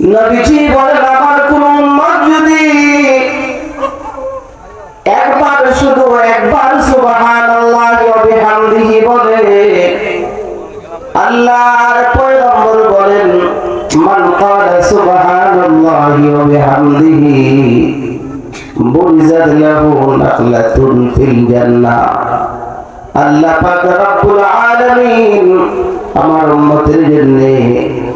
নবীজি বলেন, আমার কোন উম্মত যদি একবার শুধু একবার সুবহানাল্লাহ ওয়া বিহামদিহি বলে, আল্লাহর পয়গম্বর বলেন, মান ক্বালা সুবহানাল্লাহি ওয়া বিহামদিহি বুরিজাত লাহু নাখলাতুন ফিল জান্নাহ। আল্লাহ পাক রব্বুল আলামিন আমার উম্মতের জন্য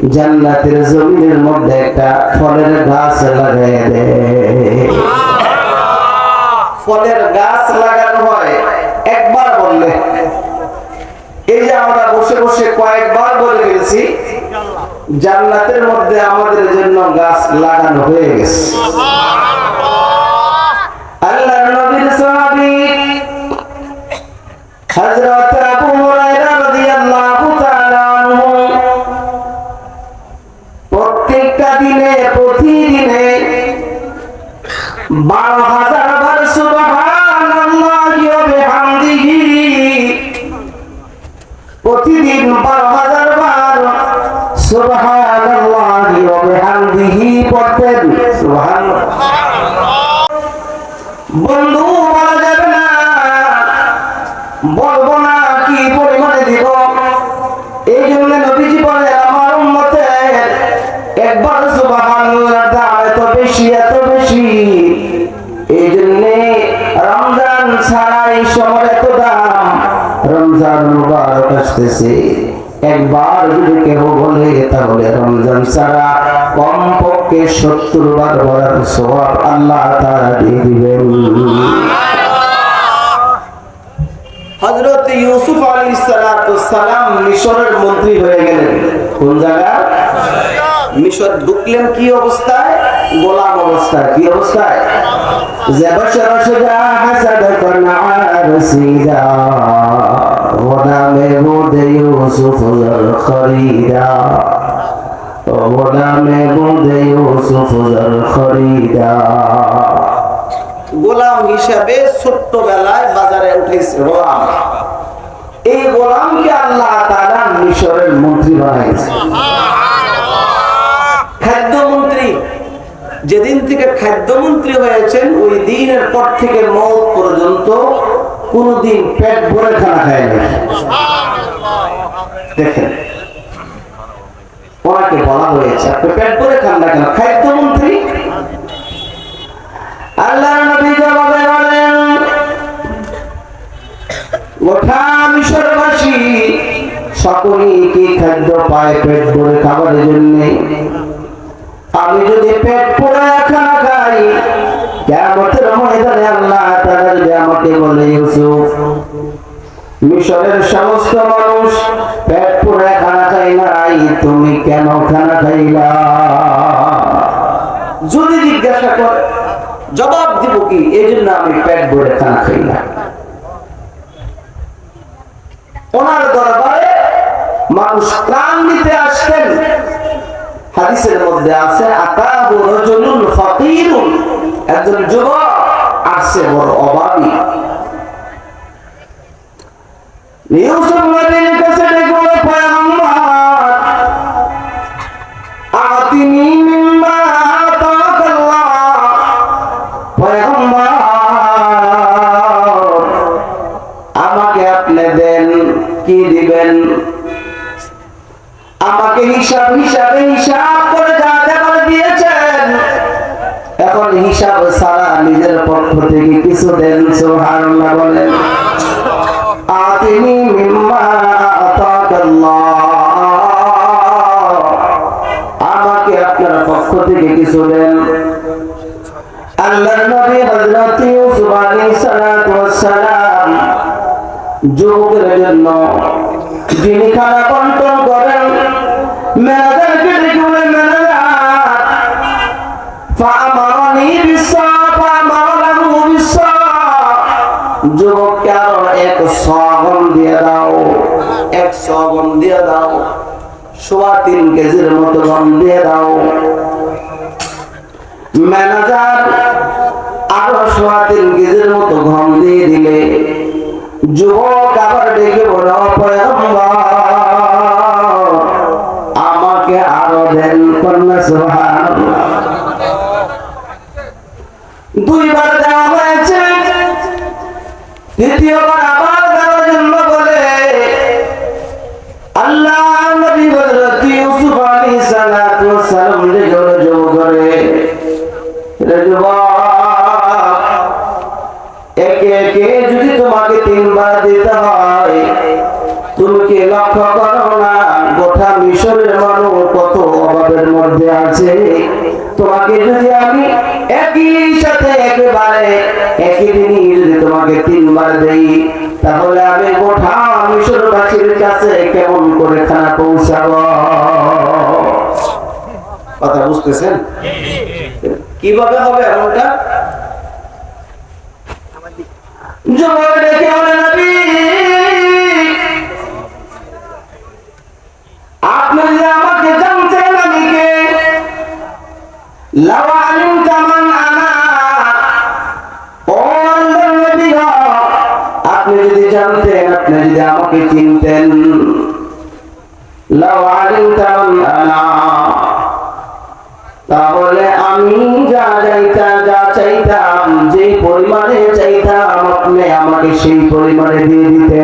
জান্নাতের জমিনের মধ্যে একটা ফলের গাছ লাগাই দেয়। ফলের গাছ লাগানো হয়, একবার বললে। এই যে আমরা বসে বসে কয়েকবার বলে গেছি জান্নাতের মধ্যে আমাদের জন্য গাছ লাগানো হয়ে গেছে। আল্লাহর নবীর সাহাবী হযরত প্রতিদিনে বারো হাজার বার সুবহানাল্লাহি আসতেছে। একবার যদি কেউ বলে, তাহলে রমজান ছাড়া কমপক্ষে সত্তর বার বলার স্বভাব আল্লাহ তারা দিয়ে দিবেন। ইউসুফ আলী সালাম মিশরের মন্ত্রী হয়ে গেলেন। কোন জায়গা মিশর ঢুকলেন কি অবস্থায়? গোলাম অবস্থায়। কি অবস্থায়? গোলামে হিসাবে ছোট্টবেলায় বাজারে উঠেছে গোলাম। এই গোলামকে আল্লাহ তারা মিশরের মন্ত্রী বানাইছে। খাদ্যমন্ত্রী। যেদিন থেকে খাদ্যমন্ত্রী হয়েছেন, ওই দিনের পর থেকে মৌত পর্যন্ত কোনদিন পেট ভরে খানা খায়নি। দেখেন, ওনাকে বলা হয়েছে, আপনি পেট ভরে খান না কেন? খাদ্যমন্ত্রী? আল্লাহ কি খাদ্য পায় পেট ভরে খাবারের জন্য? আমি যদি পেট পড়ে খানা খাই কেমতের ময়দানে আল্লাহ তাআলা যদি বলে মিশরের সমস্ত মানুষ পেট পড়ে খানা খাই নাই, তুমি কেন খানা খাইলা? যদি জিজ্ঞাসা করে, জবাব দিব কি? এই জন্য আমি পেট ভরে খানা খাই না ওনার দরবারে মানুষ প্রাণ দিতে আসতেন। হাদিসের মধ্যে আছে আকাবু রাজুলুন ফাকিরুন একজন যুবক আসছে, বড় অভাবী। ইউসুফ নবীর কাছে পয়গম্বর। আমাকে আপনি দেন দিবেন? আমাকে হিসাবে হিসাব হিসাব ছাড়া নিজের পক্ষ থেকে কিছু দেন, সুবহানাল্লাহ বলেন। আতিনি মিম্মা আমাকে আপনার পক্ষ থেকে কিছু দেন। নবী হযরত ইউসুফ আলাইহিস ওয়াস সালাম যুবকের জন্য যিনি খানা বন্টন করেন দিয়ে দাও, এক দিয়ে দাও, সোয়া তিন মতো গম দিয়ে দাও। তিন যুবক আবার ডেকে আমাকে আরও দেন কন্যা দুইবার হয়েছে তৃতীয়বার আবার দেওয়ার জন্য বলে। আল্লাহ নবী হযরত ইউসুফ আলাইহিস সালাতু ওয়াস সালাম যে জোরে করে। রে একে একে যদি তোমাকে তিনবার দিতে হয়, তুমি কি লক্ষ্য করো না গোটা মিশরের মানুষ কত অভাবের মধ্যে আছে? তোমাকে যদি আমি একই সাথে একেবারে একই যদি তোমাকে তিনবার দেই, তাহলে আমি গোটা মিশরবাসীর কাছে কেমন করে খানা পৌঁছাবো? কথা বুঝতেছেন? কীভাবে হবে এমনটা? যুবক ডেকে বলে নবী। আপনি আমাকে জানতেন আমি কে? লাউ আলিমতা আপনি যদি জানতেন আপনি যদি আমাকে চিনতেন। লাউ আলিমতা আনা তাহলে আমি যা চাইতাম যা চাইতাম যে পরিমাণে চাইতাম আপনি আমাকে সেই পরিমাণে দিয়ে দিতে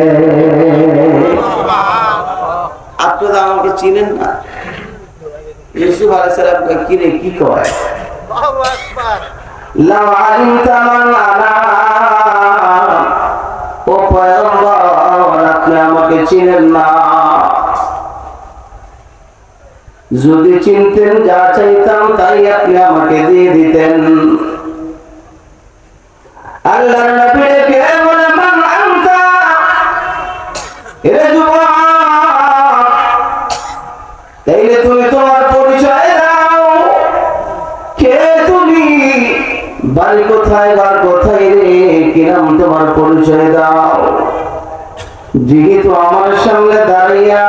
আপনি তো আমাকে চিনেন না। ইউসুফ কি রে কি কয়? লাউ আলিমতা আনা চিনেন না। যদি চিনতেন যা চাইতাম, তাই আপনি আমাকে দিয়ে দিতেন। আল্লাহর ডেকে বলে, মান আনতা? যুবক, তাইলে তুমি তোমার পরিচয় দাও। কে তুমি? বাড়ি কোথায়, ঘর কোথায় রে? কি তোমার পরিচয় দাও? যেহেতু আমার সামনে দাঁড়িয়া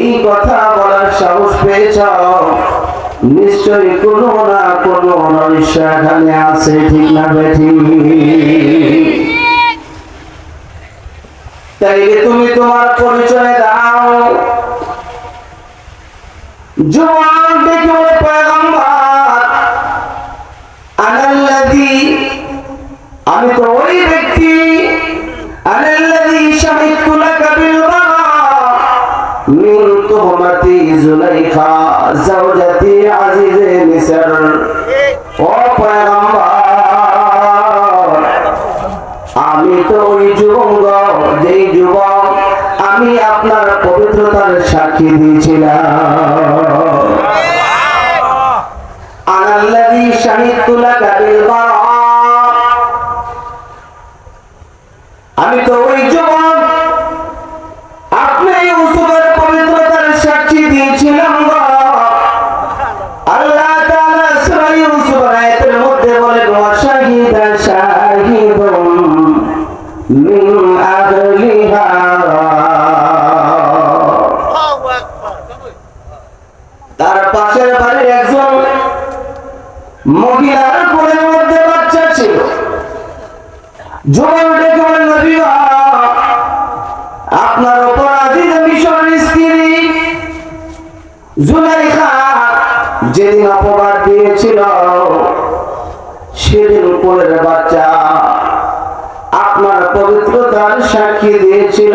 এই কথা বলার সাহস পেয়েছ, নিশ্চয়ই কোনো না কোনো রহস্য এখানে আছে, ঠিক না বেঠি? তাইলে তুমি তোমার পরিচয় দাও। জোয়ান দেখে পয়গম্বর, আনাল্লাযী, আমি তো ওই ব্যক্তি ও আমি তো ওই যুবক যেই যুবক আমি আপনার পবিত্রতার সাক্ষী দিয়েছিলাম। আমি তো ওই যুবক আপনার অপরাধীর মিশরের স্ত্রী জুলাইখা যেদিন অপবাদ দিয়েছিল, সেদিন উপরের বাচ্চা আপনার পবিত্রতার সাক্ষী দিয়েছিল।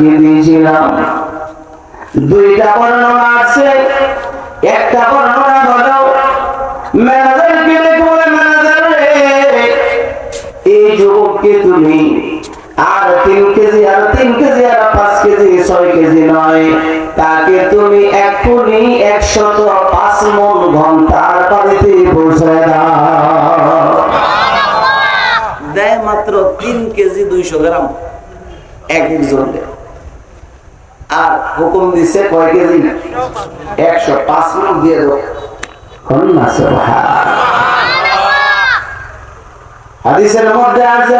সাক্ষী দিয়েছিলাম। দুইটা বর্ণনা আছে, একটা বর্ণনা হলো, ম্যানেজার এই যুবককে তুমি আর তিন কেজি আর তিন কেজি আর পাঁচ কেজি, ছয় কেজি নয়। তাকে তুমি এক্ষুনি একশত পাঁচ মন ঘণ্টার বাড়িতে পৌঁছায় দেয় মাত্র তিন কেজি দুইশো গ্রাম। এক একজন আর হুকুম দিছে কয় কেজি? একশো পাঁচ মন দিয়ে দেবো। হাদিসের মধ্যে আছে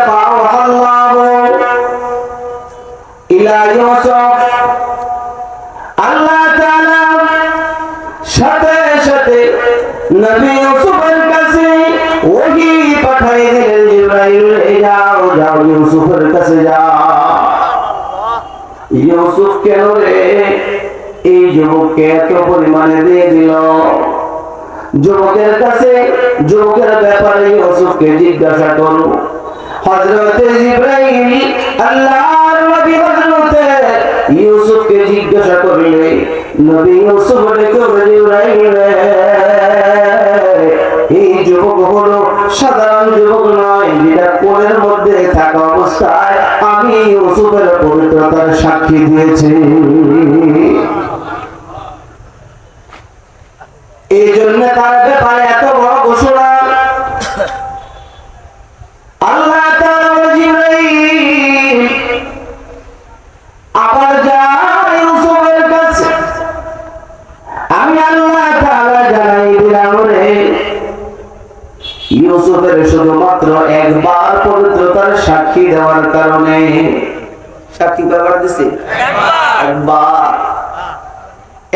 আল্লাহ সাথে সাথে পাঠাই দিলেন যাও যাও, ইউসুফের কাছে যাও। ইউসুফ কেন রে? এই যুবককে এত পরিমাণে দিয়ে দিল। যুবকের কাছে যুবকের ব্যাপারে ইউসুফকে জিজ্ঞাসা করো হযরতে জিবরাইল আল্লাহর নবী হযরতে ইউসুফকে জিজ্ঞাসা করলে নবী ইউসুফ রে, এই যুবক হলো সাধারণ যুবক নয় যেটা কোলের মধ্যে থাকা অবস্থায় ইউসুফের পবিত্রতার সাক্ষী দিয়েছি। এই জন্য তার ব্যাপারে এত বড় ঘোষণা। আল্লাহ আবার আমি আল্লাহ ইউসুফের শুধুমাত্র একবার পবিত্রতার সাক্ষী দেওয়ার কারণে সাক্ষী কয়বার দিছে? একবার।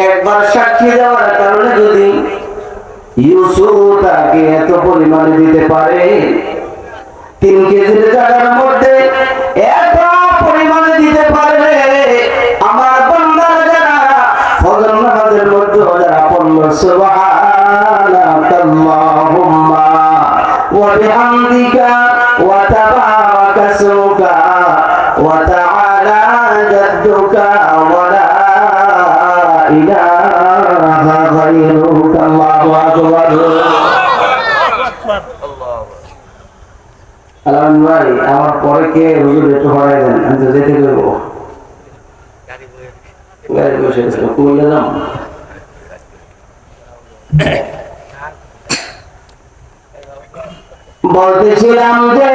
একবার সাক্ষী দেওয়ার কারণে যদি ইউসুফ তাকে এত পরিমাণে দিতে পারে, তিন কেজির জায়গার মধ্যে এত কে হুজুর একটু হরাই দেন, আমি তো যেতে যাম বলতেছিলাম যে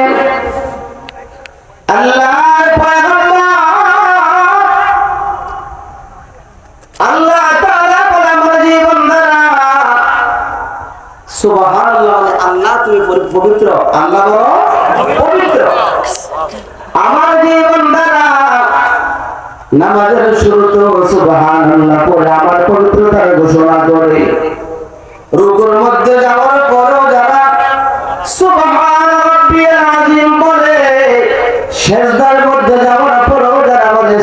আল্লাহ আল্লাহ তুমি পবিত্র, আল্লাহ বলো পবিত্র আমার জীবন দ্বারা নামাজের শুরু সুবহানাল্লাহ পড়ে আমার পবিত্রতার ঘোষণা করে। রুকুর মধ্যে যাওয়ার পরও যারা সুবহান বলে, সেজদার মধ্যে যাওয়ার পরও যারা বলে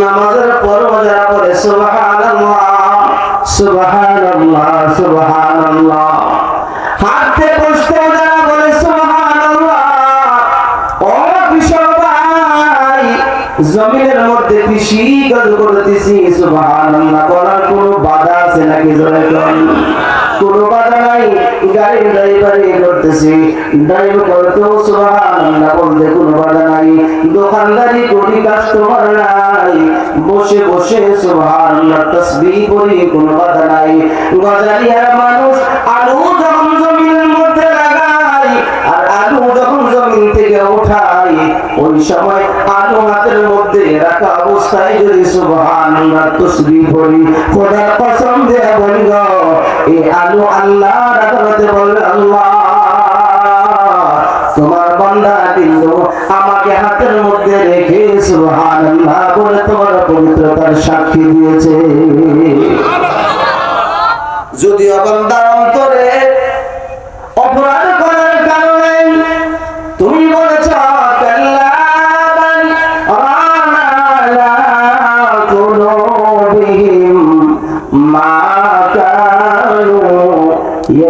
নামাজের পর যারা পড়ে সুবহানাল্লাহ সুবহানাল্লাহ সুবহানাল্লাহ। হাতে জমিনের মধ্যে কৃষি কাজ করতেছি, সুবহানাল্লাহ। বলার কোনো বাধা আছে নাকি কোন? বাধা নাই। গাড়ি করতেছি। ড্রাইভ সুবহানাল্লাহ বলতে বাধা নাই। দোকানদারি করি, কাস্টমার নাই। বসে বসে সুবহানাল্লাহ তাসবিহ করি কোনো বাধা নাই। মানুষ আলু যখন জমিনের মধ্যে লাগাই আর আলু যখন জমিন থেকে উঠাই ওই সময় আলো হাতের মধ্যে রাখা অবস্থায় যদি সুবহানাল্লাহ তাসবিহ করি খোদার কসম দেয়া বলি গো এই আলু আল্লাহর আদালতে বলবে আল্লাহ তোমার বান্দা কিন্তু আমাকে হাতের মধ্যে রেখে সুবহানাল্লাহ বলে তোমার পবিত্রতার সাক্ষী দিয়েছে। যদিও বান্দার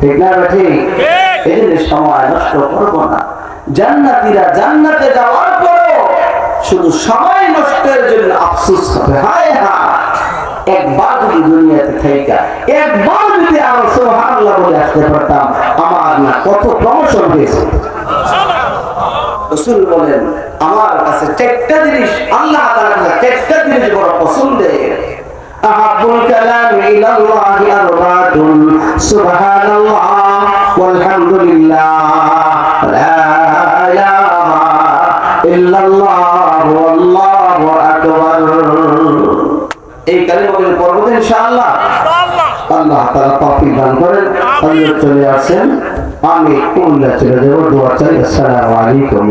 ঠিক না ঠিক। এই জন্য সময় নষ্ট করব না। জান্নাতিরা জান্নাতে যাওয়ার পরও শুধু সময় নষ্টের জন্য আফসোস হবে হায় হায়। একবার যদি দুনিয়াতে থাইকা একবার যদি আমার সুবহানাল্লাহ বলে আসতে পারতাম আমার না কত প্রমোশন হয়েছে রসুল বলেন আমার কাছে চারটা জিনিস আল্লাহ তাআলার কাছে চারটা জিনিস বড় পছন্দের। أحب الكلام إلى الله أربعة سبحان الله والحمد لله لا إله إلا الله والله أكبر এই কালিমাগুলি পড়বো তো ইনশাআল্লাহ আল্লাহ তাআলা তৌফিক দান করেন আল্লাহ চলে আসেন আমি কুমিল্লা চলে যাবো দোয়া চাই আসসালামু আলাইকুম